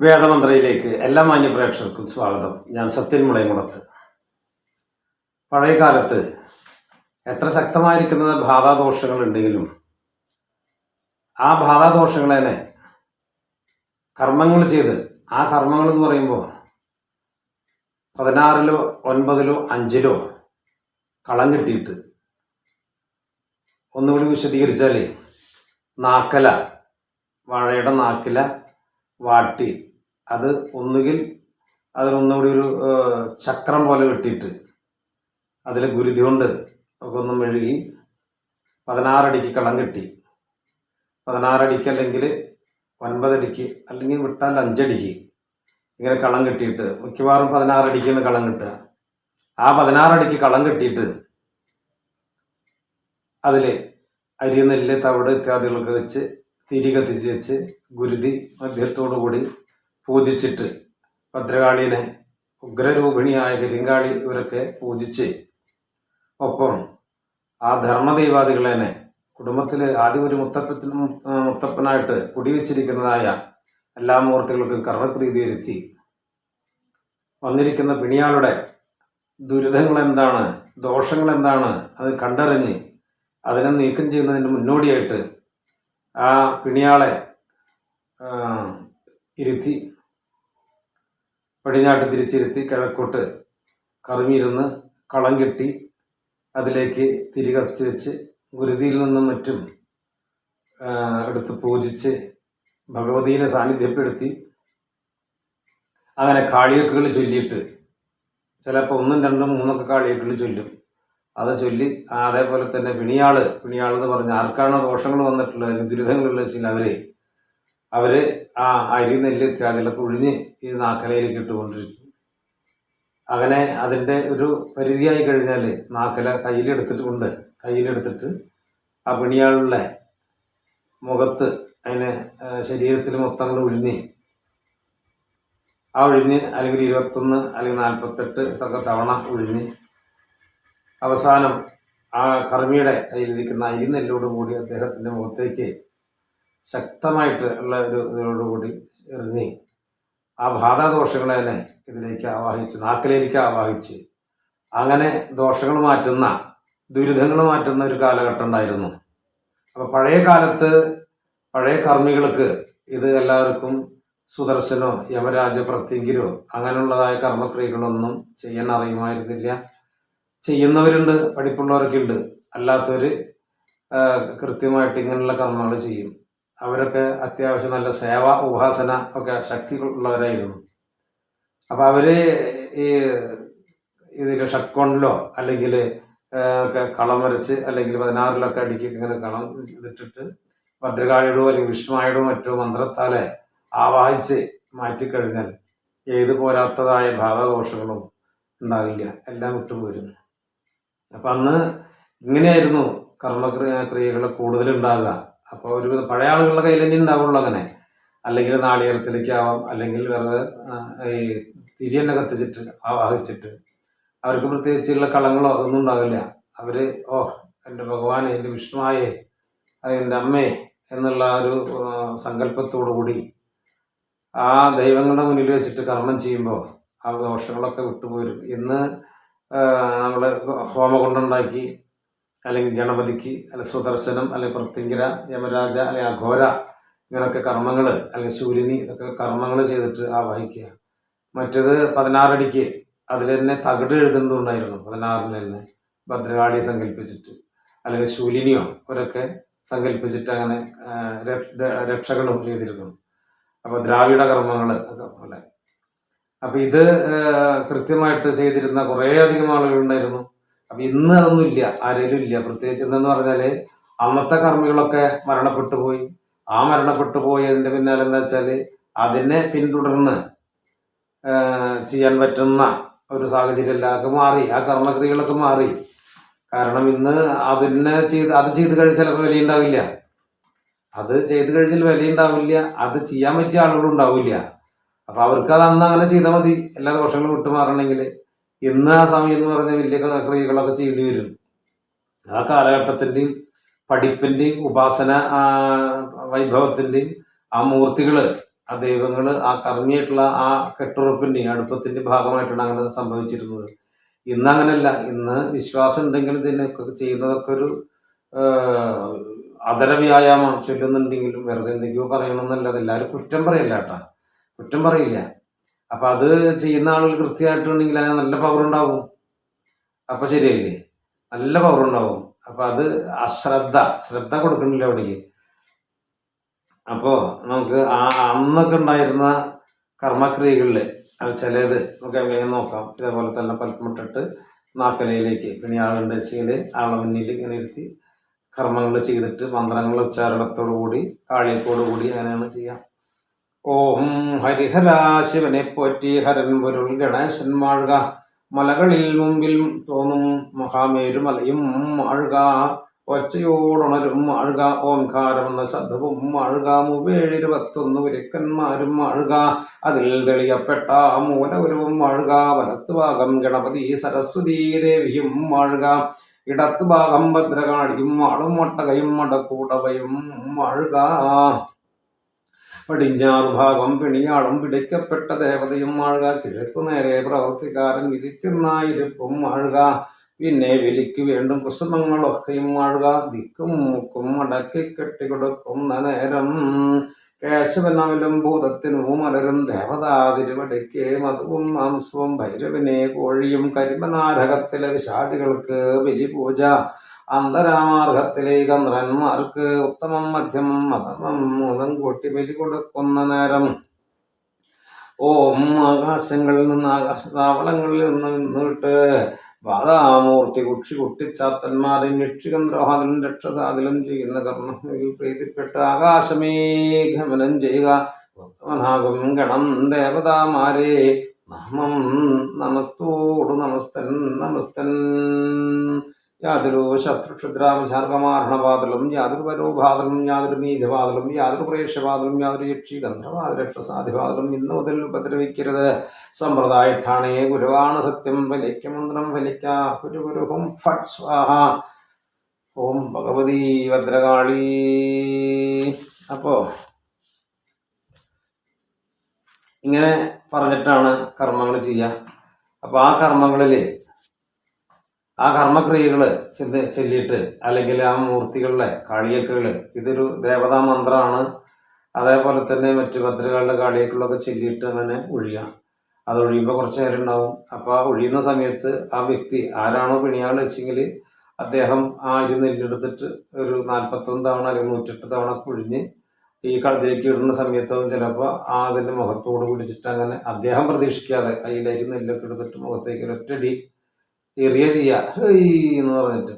വേദമന്ത്രയിലേക്ക് എല്ലാ മാന്യപ്രേക്ഷകർക്കും സ്വാഗതം. ഞാൻ സത്യൻ മുളയംകുളത്ത്. പഴയകാലത്ത് എത്ര ശക്തമായിരിക്കുന്നത് ബാധാദോഷങ്ങൾ ഉണ്ടെങ്കിലും ആ ബാധാദോഷങ്ങളെ കർമ്മങ്ങൾ ചെയ്ത് ആ കർമ്മങ്ങൾ എന്ന് പറയുമ്പോൾ പതിനാറിലോ ഒൻപതിലോ അഞ്ചിലോ കളം കിട്ടിയിട്ട് ഒന്നുകൂടി വിശദീകരിച്ചാൽ നാക്കല വാഴയുടെ നാക്കില വാട്ടി അത് ഒന്നുകിൽ അതിനൊന്നുകൂടി ഒരു ചക്രം പോലെ കെട്ടിയിട്ട് അതിൽ ഗുരുതി കൊണ്ട് ഒക്കെ ഒന്ന് മെഴുകി പതിനാറടിക്ക് കളം കെട്ടി. പതിനാറടിക്ക് അല്ലെങ്കിൽ ഒൻപതടിക്ക് അല്ലെങ്കിൽ വിട്ടാൽ അഞ്ചടിക്ക് ഇങ്ങനെ കളം കെട്ടിയിട്ട് മിക്കവാറും പതിനാറടിക്കാണ് കളം കിട്ടുക. ആ പതിനാറടിക്ക് കളം കെട്ടിയിട്ട് അതിൽ അരി നെല്ല് തവിട് ഇത്യാദികളൊക്കെ വെച്ച് തിരി കത്തിച്ച് വെച്ച് ഗുരുതി മദ്യത്തോടു കൂടി പൂജിച്ചിട്ട് ഭദ്രകാളിയെ ഉഗ്രരൂപിണിയായ കരിങ്കാളി ഇവരൊക്കെ പൂജിച്ച് ഒപ്പം ആ ധർമ്മദൈവാദികളെ കുടുംബത്തിൽ ആദ്യം ഒരു മുത്തപ്പത്തിന് മുത്തപ്പനായിട്ട് കുടിവെച്ചിരിക്കുന്നതായ എല്ലാ മൂർത്തികൾക്കും കർമ്മപ്രീതി വരുത്തി വന്നിരിക്കുന്ന പിണിയാളുടെ ദുരിതങ്ങൾ എന്താണ് ദോഷങ്ങൾ എന്താണ് അത് കണ്ടറിഞ്ഞ് അതിനെ നീക്കം ചെയ്യുന്നതിന് മുന്നോടിയായിട്ട് ആ പിണിയാളെ ഇരുത്തി പടിഞ്ഞാട്ട് തിരിച്ചിരുത്തി കിഴക്കോട്ട് കറിമിരുന്ന് കളം കെട്ടി അതിലേക്ക് തിരി കത്തിച്ച് വെച്ച് ഗുരുതിയിൽ നിന്നും മറ്റും എടുത്ത് പൂജിച്ച് ഭഗവതീനെ സാന്നിധ്യപ്പെടുത്തി അങ്ങനെ കാളിയക്കുകൾ ചൊല്ലിയിട്ട് ചിലപ്പോൾ ഒന്നും രണ്ടും മൂന്നൊക്കെ കാളിയക്കുകൾ ചൊല്ലും. അത് ചൊല്ലി അതേപോലെ തന്നെ പിണിയാൾ പിണിയാൾ എന്ന് പറഞ്ഞ ആർക്കാണോ ദോഷങ്ങൾ വന്നിട്ടുള്ളത് ദുരിതങ്ങളുള്ള ചില അവർ അവർ ആ അരി നെല്ല് ഇത്യാദികളൊക്കെ ഒഴിഞ്ഞ് ഈ നാക്കലയിലേക്ക് ഇട്ടുകൊണ്ടിരിക്കും അങ്ങനെ അതിന്റെ ഒരു പരിധിയായി കഴിഞ്ഞാൽ നാക്കല കയ്യിലെടുത്തിട്ട് കൊണ്ട് കയ്യിലെടുത്തിട്ട് ആ പിണിയാളുടെ മുഖത്ത് അതിനെ ശരീരത്തിൽ മൊത്തം കൂടെ ഒഴിഞ്ഞ് ആ ഒഴിഞ്ഞ് അല്ലെങ്കിൽ ഇരുപത്തൊന്ന് അല്ലെങ്കിൽ നാൽപ്പത്തെട്ട് ഇതൊക്കെ തവണ ഒഴിഞ്ഞ് അവസാനം ആ കർമ്മിയുടെ കയ്യിലിരിക്കുന്ന അരിനെല്ലോട് കൂടി അദ്ദേഹത്തിന്റെ മുഖത്തേക്ക് ശക്തമായിട്ട് ഉള്ള ഒരു ഇതിനോടുകൂടി എറിഞ്ഞ് ആ ബാധാദോഷങ്ങളെ തന്നെ ഇതിലേക്ക് ആവാഹിച്ച് നാക്കിലേക്ക് ആവാഹിച്ച് അങ്ങനെ ദോഷങ്ങൾ മാറ്റുന്ന ദുരിതങ്ങൾ മാറ്റുന്ന ഒരു കാലഘട്ടം ഉണ്ടായിരുന്നു. അപ്പോൾ പഴയ കാലത്ത് പഴയ കർമ്മികൾക്ക് ഇത് എല്ലാവർക്കും സുദർശനോ യമരാജ പ്രത്യങ്കിരോ അങ്ങനെയുള്ളതായ കർമ്മക്രിയകളൊന്നും ചെയ്യാൻ അറിയുമായിരുന്നില്ല. ചെയ്യുന്നവരുണ്ട് പഠിപ്പുള്ളവരൊക്കെ ഉണ്ട് അല്ലാത്തവർ കൃത്യമായിട്ട് ഇങ്ങനെയുള്ള കർമ്മങ്ങൾ ചെയ്യും. അവരൊക്കെ അത്യാവശ്യം നല്ല സേവ ഉപാസന ഒക്കെ ശക്തി ഉള്ളവരായിരുന്നു. അപ്പം അവർ ഈ ഇതിൽ ഷക്കോണിലോ അല്ലെങ്കിൽ ഒക്കെ കളം വരച്ച് അല്ലെങ്കിൽ പതിനാറിലൊക്കെ അടിക്കി ഇങ്ങനെ കളം ഇതിട്ടിട്ട് ഭദ്രകാളിയുടോ അല്ലെങ്കിൽ വിഷ്ണുവായുടോ മറ്റോ മന്ത്രത്താലെ ആവാഹിച്ച് മാറ്റിക്കഴിഞ്ഞാൽ ഏത് പോരാത്തതായ ഭാവദോഷങ്ങളും ഉണ്ടാവില്ല. എല്ലാം വിട്ടുപോരും. അപ്പം അന്ന് ഇങ്ങനെയായിരുന്നു കർമ്മക്രിയ ക്രിയകൾ കൂടുതൽ ഉണ്ടാകുക അപ്പോൾ ഒരു പഴയ ആളുകളുടെ കയ്യിൽ തന്നെ ഉണ്ടാവുള്ളൂ അങ്ങനെ. അല്ലെങ്കിൽ നാളികേരത്തിലേക്കാവാം അല്ലെങ്കിൽ വെറുതെ ഈ തിരി കത്തിച്ചിട്ട് ആവാഹിച്ചിട്ട് അവർക്ക് പ്രത്യേകിച്ചുള്ള കളങ്ങളോ അതൊന്നും ഉണ്ടാവില്ല. അവർ ഓ എന്റെ ഭഗവാനെ എന്റെ വിഷ്ണുവായേ എന്റെ അമ്മേ എന്നുള്ള ഒരു സങ്കല്പത്തോടു കൂടി ആ ദൈവങ്ങളുടെ മുന്നിൽ വെച്ചിട്ട് കർമ്മം ചെയ്യുമ്പോൾ ആ ദോഷങ്ങളൊക്കെ വിട്ടുപോരും. ഇന്ന് നമ്മൾ ഹോമകൊണ്ടുണ്ടാക്കി അല്ലെങ്കിൽ ഗണപതിക്ക് അല്ലെങ്കിൽ സുദർശനം അല്ലെങ്കിൽ പ്രത്യങ്കര യമരാജ അല്ലെങ്കിൽ അഘോര ഇങ്ങനെയൊക്കെ കർമ്മങ്ങൾ അല്ലെങ്കിൽ ശൂലിനി ഇതൊക്കെ കർമ്മങ്ങൾ ചെയ്തിട്ട് ആവാഹിക്കുക. മറ്റേത് പതിനാറടിക്ക് അതിൽ തന്നെ തകിട് എഴുതുന്നുണ്ടായിരുന്നു പതിനാറിന് തന്നെ ഭദ്രകാളിയെ സങ്കല്പിച്ചിട്ട്. അല്ലെങ്കിൽ ശൂലിനിയോ അവരൊക്കെ സങ്കല്പിച്ചിട്ട് അങ്ങനെ രക്ഷകളും ചെയ്തിരുന്നു. അപ്പോൾ ദ്രാവിഡ കർമ്മങ്ങൾ ഒക്കെ പോലെ. അപ്പം ഇത് കൃത്യമായിട്ട് ചെയ്തിരുന്ന കുറേ അധികം ആളുകളുണ്ടായിരുന്നു അപ്പം ഇന്ന് അതൊന്നും ഇല്ല ആരെങ്കിലും ഇല്ല. പ്രത്യേകിച്ച് എന്തെന്ന് പറഞ്ഞാൽ അന്നത്തെ കർമ്മികളൊക്കെ മരണപ്പെട്ടു പോയി. ആ മരണപ്പെട്ടു പോയതിന്റെ പിന്നാലെ എന്താ വെച്ചാൽ അതിനെ പിന്തുടർന്ന് ചെയ്യാൻ പറ്റുന്ന ഒരു സാഹചര്യം എല്ലാവർക്കും മാറി ആ കർമ്മക്രിയകളൊക്കെ മാറി. കാരണം ഇന്ന് അതിനെ ചെയ്ത് അത് ചെയ്ത് കഴിഞ്ഞാൽ ചിലപ്പോൾ വിലയുണ്ടാവില്ല അത് ചെയ്ത് കഴിഞ്ഞാൽ വിലയുണ്ടാവില്ല അത് ചെയ്യാൻ പറ്റിയ ആളുകളും ഉണ്ടാവില്ല. അപ്പൊ അവർക്ക് അത് അന്ന് അങ്ങനെ ചെയ്താൽ മതി. എല്ലാ ദോഷങ്ങളും വിട്ടുമാറണമെങ്കിൽ ഇന്ന് ആ സമയം എന്ന് പറഞ്ഞ വലിയ ക്രിയകളൊക്കെ ചെയ്യേണ്ടി വരും. ആ കാലഘട്ടത്തിന്റെയും പഠിപ്പിന്റെയും ഉപാസന ആ, വൈഭവത്തിന്റെയും ആ മൂർത്തികൾ ആ ദൈവങ്ങൾ ആ കർമ്മിയായിട്ടുള്ള ആ കെട്ടുറപ്പിന്റെയും അടുപ്പത്തിന്റെ ഭാഗമായിട്ടാണ് അങ്ങനെ സംഭവിച്ചിരുന്നത്. ഇന്ന് അങ്ങനെയല്ല ഇന്ന് വിശ്വാസം ഉണ്ടെങ്കിൽ ഇതിനൊക്കെ ചെയ്യുന്നതൊക്കെ ഒരു അതര വ്യായാമം ചൊല്ലുന്നുണ്ടെങ്കിലും വെറുതെ എന്തെങ്കിലും പറയണമെന്നല്ലാതെ എല്ലാവരും കുറ്റം പറയല്ല കേട്ടാ. കുറ്റം പറയില്ല. അപ്പൊ അത് ചെയ്യുന്ന ആളുകൾ കൃത്യമായിട്ടുണ്ടെങ്കിൽ അതിന് നല്ല പവർ ഉണ്ടാവും. അപ്പൊ ശരിയല്ലേ നല്ല പവർ ഉണ്ടാവും. അപ്പൊ അത് അശ്രദ്ധ ശ്രദ്ധ കൊടുക്കണില്ല അവിടേക്ക്. അപ്പോ നമുക്ക് ആ അന്നൊക്കെ ഉണ്ടായിരുന്ന കർമ്മക്രിയകളിൽ അത് ചിലത് നമുക്ക് എങ്ങനെ നോക്കാം. ഇതേപോലെ തന്നെ പൽപ്പമിട്ടിട്ട് നാക്കലയിലേക്ക് പിന്നെ ആളുണ്ട് വെച്ചെങ്കിൽ ആളെ മുന്നിൽ ഇങ്ങനെ ഇരുത്തി കർമ്മങ്ങൾ ചെയ്തിട്ട് മന്ത്രങ്ങൾ ഉച്ചാരണത്തോടു കൂടി കാളിയത്തോടു കൂടി അങ്ങനെയാണ് ചെയ്യാം. ഓം ഹരിഹരാ ശിവനെ പോറ്റി ഹരൻ പൊരുൾ ഗണേശൻ മാഴുക. മലകളിൽ മുമ്പിൽ തോന്നും മഹാമേരുമലയും മാഴുക. ഒച്ചയോടുണരും മാഴുക. ഓംകാരമെന്ന ശബ്ദവും മാഴുക. മുവേഴിരുപത്തൊന്ന് ഉരുക്കന്മാരും മാഴുക. അതിൽ തെളിയപ്പെട്ട മൂലവരവും മാഴുക. വലത്തുഭാഗം ഗണപതി സരസ്വതീ ദേവിയും മാഴുക. ഇടത്തുഭാഗം ഭദ്രകാളിയും ആളും മട്ടകയും മടക്കൂടവയും മാഴുക. പടിഞ്ഞാറ് ഭാഗം പിണിയാളും പിടിക്കപ്പെട്ട ദേവതയും ആഴുക. കിഴക്കു നേരെ പ്രവർത്തിക്കാരൻ ഇരിക്കുന്ന ഇരിപ്പും മാഴുക പിന്നെ വിലിക്ക് വേണ്ടും കുസുമങ്ങളൊക്കെയും ആഴുക. ദിക്കും മുക്കും അടക്കി കെട്ടിക്കൊടുക്കുന്ന നേരം കേശവനാവിലും ഭൂതത്തിനും മലരും ദേവതാതിരുവടിക്ക് മധുവും മാംസവും ഭൈരവനെ കോഴിയും കരിമനാരകത്തിലെ വിശാദികൾക്ക് ബലിപൂജ. അന്തരാമാർഗത്തിലെ ചന്ദ്രന്മാർക്ക് ഉത്തമം മധ്യമം മതമം മൂലം കൂട്ടി ബലി കൊടുക്കുന്ന നേരം ഓം ആകാശങ്ങളിൽ നിന്ന് ആകാശതാവളങ്ങളിൽ നിന്ന് നിന്നിട്ട് ബാധാമൂർത്തി കുക്ഷി കുട്ടിച്ചാത്തന്മാരെ രക്ഷികന്ദ്രഹാദിലും രക്ഷസാദിലും ചെയ്യുന്ന കർമ്മങ്ങളിൽ പ്രീതിപ്പെട്ട് ആകാശമേ ഗമനം ചെയ്യുക. ഉത്തമനാകും ഗണം ദേവതാമാരെ. നാമം നമസ്തോടു നമസ്തൻ നമസ്തൻ. യാതൊരു ശത്രുക്ഷുദ്രാമശാർഗമാരണപാതലും യാതൊരു പരോപാതലും യാതൊരു നീചപാതലും യാതൊരു പ്രേക്ഷപാതലും യാതൊരു യക്ഷി ഗന്ധർവാതിരക്ഷസാധിപാതലും ഇന്നു മുതൽ ഉപദ്രവിക്കരുത്. സമ്പ്രദായത്ഥാണേ ഗുരുവാണ് സത്യം. ഫലിക്ക മന്ത്രം ഫലിക്ക ഗുരു ഗുരു ഹും ഫട് സ്വാഹ. ഓം ഭഗവതി ഭദ്രകാളി. അപ്പോ ഇങ്ങനെ പറഞ്ഞിട്ടാണ് കർമ്മങ്ങൾ ചെയ്യുക അപ്പൊ ആ കർമ്മങ്ങളിൽ ആ കർമ്മക്രിയകൾ ചെന്ന് ചൊല്ലിയിട്ട് അല്ലെങ്കിൽ ആ മൂർത്തികളുടെ കാളിയക്കുകൾ ഇതൊരു ദേവതാ മന്ത്രമാണ് അതേപോലെ തന്നെ മറ്റു ഭദ്രകളുടെ കാളിയക്കുകളൊക്കെ ചൊല്ലിയിട്ട് അങ്ങനെ ഒഴിയുക അത് ഒഴിയുമ്പോൾ കുറച്ച് നേരം ഉണ്ടാവും. അപ്പോൾ ആ ഒഴിയുന്ന സമയത്ത് ആ വ്യക്തി ആരാണോ പിണിയാൾ വെച്ചെങ്കിൽ അദ്ദേഹം ആ അരി നെല്ലെടുത്തിട്ട് ഒരു നാൽപ്പത്തൊന്ന് തവണ അല്ലെങ്കിൽ നൂറ്റെട്ട് തവണ കുഴിഞ്ഞ് ഈ കടത്തിലേക്ക് ഇടുന്ന സമയത്തും ചിലപ്പോൾ ആ അതിന്റെ മുഖത്തോട് പിടിച്ചിട്ട് അങ്ങനെ അദ്ദേഹം പ്രതീക്ഷിക്കാതെ കയ്യിൽ നെല്ലൊക്കെ എടുത്തിട്ട് മുഖത്തേക്ക് ഒരൊറ്റടി എറിയ ചെയ്യുക എന്ന് പറഞ്ഞിട്ട്.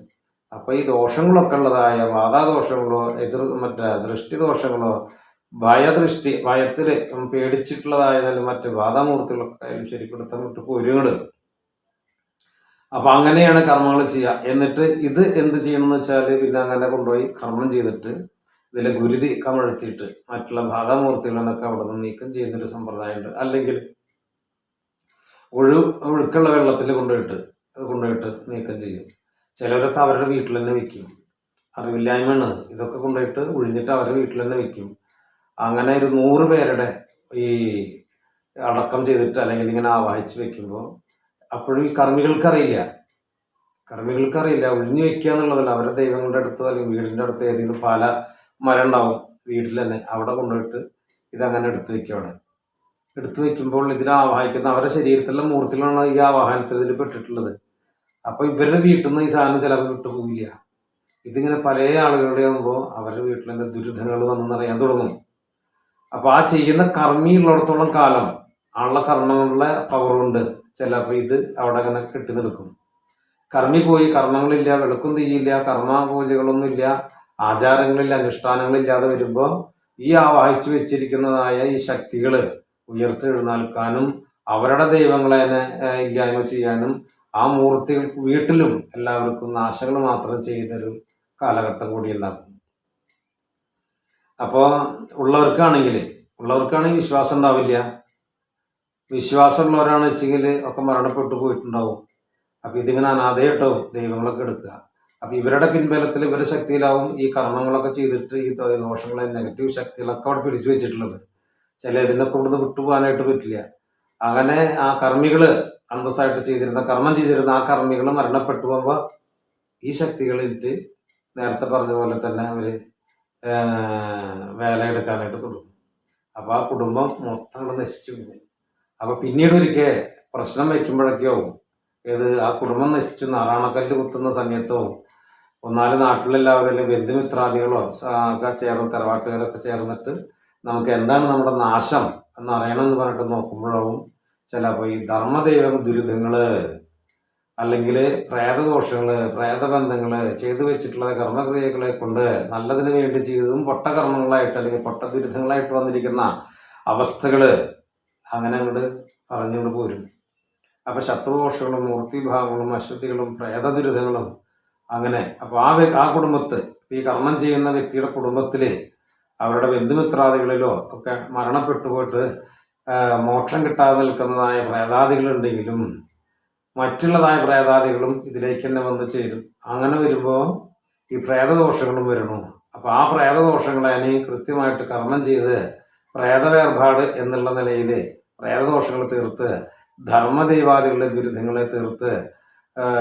അപ്പൊ ഈ ദോഷങ്ങളൊക്കെ ഉള്ളതായ വാദാദോഷങ്ങളോ എതിർ മറ്റേ ദൃഷ്ടിദോഷങ്ങളോ ഭയദൃഷ്ടി ഭയത്തിൽ പേടിച്ചിട്ടുള്ളതായാലും മറ്റ് ബാധാമൂർത്തികളൊക്കെ ശരിപ്പെടുത്താൻ വിട്ട് പോരുകൾ അപ്പൊ അങ്ങനെയാണ് കർമ്മങ്ങൾ ചെയ്യുക എന്നിട്ട് ഇത് എന്ത് ചെയ്യണം എന്ന് വെച്ചാൽ പിന്നെ അങ്ങനെ കൊണ്ടുപോയി കർമ്മം ചെയ്തിട്ട് ഇതിലെ ഗുരുതി കമഴ്ത്തിയിട്ട് മറ്റുള്ള ഭാഗമൂർത്തികളെന്നൊക്കെ അവിടെ നിന്ന് നീക്കം ചെയ്യുന്നൊരു സമ്പ്രദായമുണ്ട്. അല്ലെങ്കിൽ ഒഴു ഒഴുക്കുള്ള വെള്ളത്തിൽ കൊണ്ടുപോയിട്ട് കൊണ്ടുപോയിട്ട് നീക്കം ചെയ്യും. ചിലരൊക്കെ അവരുടെ വീട്ടിൽ തന്നെ വെക്കും. അറിവില്ലായ്മയാണ് ഇതൊക്കെ കൊണ്ടുപോയിട്ട് ഒഴിഞ്ഞിട്ട് അവരുടെ വീട്ടിൽ തന്നെ വെക്കും. അങ്ങനെ ഒരു നൂറ് പേരുടെ ഈ അടക്കം ചെയ്തിട്ട് അല്ലെങ്കിൽ ഇങ്ങനെ ആവാഹിച്ച് വെക്കുമ്പോൾ അപ്പോഴും ഈ കർമ്മികൾക്കറിയില്ല. അറിയില്ല കർമ്മികൾക്ക് അറിയില്ല ഒഴിഞ്ഞു വെക്കുക എന്നുള്ളതല്ല. അവരുടെ ദൈവങ്ങളുടെ അടുത്തോ അല്ലെങ്കിൽ വീടിന്റെ അടുത്ത് ഏതെങ്കിലും പല മരം ഉണ്ടാവും വീട്ടിൽ തന്നെ. അവിടെ കൊണ്ടുപോയിട്ട് ഇതങ്ങനെ എടുത്തു വെക്കും അവിടെ. എടുത്തു വെക്കുമ്പോൾ ഇതിനെ ആവാഹിക്കുന്ന അവരുടെ ശരീരത്തിലുള്ള മൂർത്തികളാണ് ഈ ആവാഹനത്തിൽ ഇതിൽ പെട്ടിട്ടുള്ളത്. അപ്പൊ ഇവരുടെ വീട്ടിൽ നിന്ന് ഈ സാധനം ചിലപ്പോൾ വിട്ടുപോകില്ല ഇതിങ്ങനെ പല ആളുകളുടെ ആകുമ്പോൾ അവരുടെ തന്നെ ദുരിതങ്ങൾ വന്നെന്നറിയാൻ തുടങ്ങും. അപ്പൊ ആ ചെയ്യുന്ന കർമ്മി ഉള്ളിടത്തോളം കാലം ആളുടെ കർമ്മങ്ങളുടെ പവറുണ്ട് ചിലപ്പോൾ ഇത് അവിടെ അങ്ങനെ കെട്ടി നിൽക്കും. കർമ്മി പോയി കർമ്മങ്ങളില്ല വെളുക്കും തീയില്ല കർമ്മ പൂജകളൊന്നുമില്ല ആചാരങ്ങളില്ല അനുഷ്ഠാനങ്ങളില്ലാതെ വരുമ്പോൾ ഈ ആ ആവാഹിച്ചു വെച്ചിരിക്കുന്നതായ ഈ ശക്തികൾ ഉയർത്തെഴുന്നേൽക്കാനും അവരുടെ ദൈവങ്ങളെ ഇല്ലായ്മ ചെയ്യാനും ആ മൂർത്തികൾ വീട്ടിലും എല്ലാവർക്കും നാശങ്ങൾ മാത്രം ചെയ്യുന്നൊരു കാലഘട്ടം കൂടി ഉണ്ടാക്കും അപ്പോൾ ഉള്ളവർക്കാണെങ്കിൽ ഉള്ളവർക്കാണെങ്കിൽ വിശ്വാസം ഉണ്ടാവില്ല. വിശ്വാസമുള്ളവരാണ് വെച്ചെങ്കിൽ ഒക്കെ മരണപ്പെട്ടു പോയിട്ടുണ്ടാവും. അപ്പൊ ഇതിങ്ങനെ അനാഥയായിട്ടോ ദൈവങ്ങളൊക്കെ എടുക്കുക. അപ്പൊ ഇവരുടെ പിൻബലത്തിൽ ഇവരുടെ ശക്തിയിലാവും ഈ കർമ്മങ്ങളൊക്കെ ചെയ്തിട്ട് ഈ ദോഷങ്ങളെ നെഗറ്റീവ് ശക്തികളൊക്കെ അവിടെ പിടിച്ചു വെച്ചിട്ടുള്ളത്. ചില ഇതിനൊക്കെ ഇവിടുന്ന് വിട്ടുപോകാനായിട്ട് പറ്റില്ല. അങ്ങനെ ആ കർമ്മികൾ അന്തസ്സായിട്ട് ചെയ്തിരുന്ന കർമ്മം ചെയ്തിരുന്ന ആ കർമ്മികൾ മരണപ്പെട്ടു പോകുമ്പോൾ ഈ ശക്തികളിട്ട് നേരത്തെ പറഞ്ഞ പോലെ തന്നെ അവർ വേല വേലയെടുക്കാനായിട്ട് തുടങ്ങും. അപ്പൊ ആ കുടുംബം മൊത്തം കൂടെ നശിച്ചു പോകും അപ്പൊ പിന്നീട് ഒരിക്കൽ പ്രശ്നം വെക്കുമ്പോഴൊക്കെയോ ഏത് ആ കുടുംബം നശിച്ചു നാറാണക്കല്ല് കുത്തുന്ന സമയത്തോ ഒന്നാൽ നാട്ടിലെല്ലാവരും ബന്ധുമിത്രാദികളോ ഒക്കെ ചേർന്ന് തറവാട്ടുകാരൊക്കെ ചേർന്നിട്ട് നമുക്ക് എന്താണ് നമ്മുടെ നാശം? എന്ന് അറിയണമെന്ന് പറഞ്ഞിട്ട് നോക്കുമ്പോഴാവും ചിലപ്പോൾ ഈ ധർമ്മദൈവ ദുരിതങ്ങൾ അല്ലെങ്കിൽ പ്രേതദോഷങ്ങൾ പ്രേതബന്ധങ്ങൾ ചെയ്തു വെച്ചിട്ടുള്ള കർമ്മക്രിയകളെ കൊണ്ട് നല്ലതിന് വേണ്ടി ചെയ്തതും പൊട്ടകർമ്മങ്ങളായിട്ട് അല്ലെങ്കിൽ പൊട്ട ദുരിതങ്ങളായിട്ട് വന്നിരിക്കുന്ന അവസ്ഥകൾ അങ്ങനെ അങ്ങോട്ട് പറഞ്ഞുകൊണ്ട് പോരും. അപ്പൊ ശത്രുദോഷങ്ങളും മൂർത്തിഭാവങ്ങളും അശ്വതികളും പ്രേത ദുരിതങ്ങളും അങ്ങനെ അപ്പോൾ ആ ആ കുടുംബത്ത് ഈ കർമ്മം ചെയ്യുന്ന വ്യക്തിയുടെ കുടുംബത്തിൽ അവരുടെ ബന്ധുമിത്രാദികളിലോ ഒക്കെ മരണപ്പെട്ടു പോയിട്ട് മോക്ഷം കിട്ടാതെ നിൽക്കുന്നതായ പ്രേതാദികളുണ്ടെങ്കിലും മറ്റുള്ളതായ പ്രേതാദികളും ഇതിലേക്ക് തന്നെ വന്ന് ചേരും. അങ്ങനെ വരുമ്പോൾ ഈ പ്രേതദോഷങ്ങളും വരണു അപ്പൊ ആ പ്രേതദോഷങ്ങളെ കൃത്യമായിട്ട് കർമ്മം ചെയ്ത് പ്രേതവേർപാട് എന്നുള്ള നിലയിൽ പ്രേതദോഷങ്ങൾ തീർത്ത് ധർമ്മദൈവാദികളുടെ ദുരിതങ്ങളെ തീർത്ത്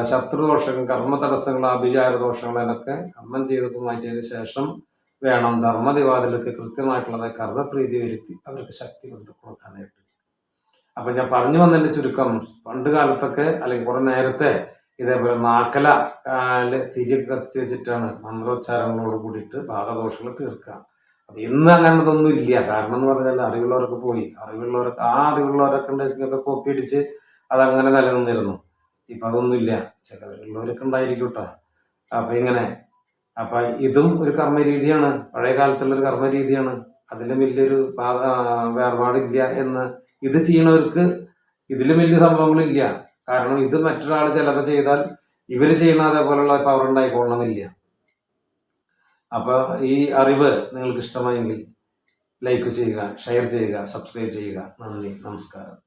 ശത്രുദോഷങ്ങൾ കർമ്മ തടസ്സങ്ങൾ അഭിചാര ദോഷങ്ങൾ എന്നൊക്കെ കർമ്മം ചെയ്തൊക്കെ മാറ്റിയതിന് ശേഷം വേണം ധർമ്മദിവാദികൾക്ക് കൃത്യമായിട്ടുള്ളത് കർമ്മപ്രീതി വരുത്തി അവർക്ക് ശക്തി കൊണ്ട് കൊടുക്കാനായിട്ട്. അപ്പൊ ഞാൻ പറഞ്ഞു വന്നതിന്റെ ചുരുക്കം പണ്ട് കാലത്തൊക്കെ അല്ലെങ്കിൽ കുറെ നേരത്തെ ഇതേപോലെ നാക്കല തിരി കത്തിച്ച് വെച്ചിട്ടാണ് മന്ത്രോച്ചാരങ്ങളോട് കൂടിയിട്ട് ഭാഗദോഷങ്ങൾ തീർക്കുക. അപ്പൊ ഇന്ന് അങ്ങനത്തൊന്നും ഇല്ല. കാരണം എന്ന് പറഞ്ഞാൽ അറിവുള്ളവരൊക്കെ പോയി. അറിവുള്ളവരൊക്കെ ആ അറിവുള്ളവരൊക്കെ ഉണ്ടെങ്കിൽ കോപ്പി അടിച്ച് അതങ്ങനെ നിലനിന്നിരുന്നു. ഇപ്പൊ അതൊന്നും ഇല്ല ചിലവരുള്ളവരൊക്കെ ഉണ്ടായിരിക്കും കേട്ടോ അപ്പൊ ഇങ്ങനെ അപ്പൊ ഇതും ഒരു കർമ്മരീതിയാണ്. പഴയ കാലത്തുള്ള ഒരു കർമ്മരീതിയാണ്. അതിലും വലിയൊരു വേർപാടില്ല എന്ന് ഇത് ചെയ്യണവർക്ക് ഇതിലും വലിയ സംഭവങ്ങളില്ല. കാരണം ഇത് മറ്റൊരാൾ ചിലപ്പോൾ ചെയ്താൽ ഇവർ ചെയ്യണ അതേപോലെയുള്ള പവർ ഉണ്ടായിക്കൊള്ളണമെന്നില്ല അപ്പൊ ഈ അറിവ് നിങ്ങൾക്ക് ഇഷ്ടമായെങ്കിൽ ലൈക്ക് ചെയ്യുക ഷെയർ ചെയ്യുക സബ്സ്ക്രൈബ് ചെയ്യുക. നന്ദി നമസ്കാരം.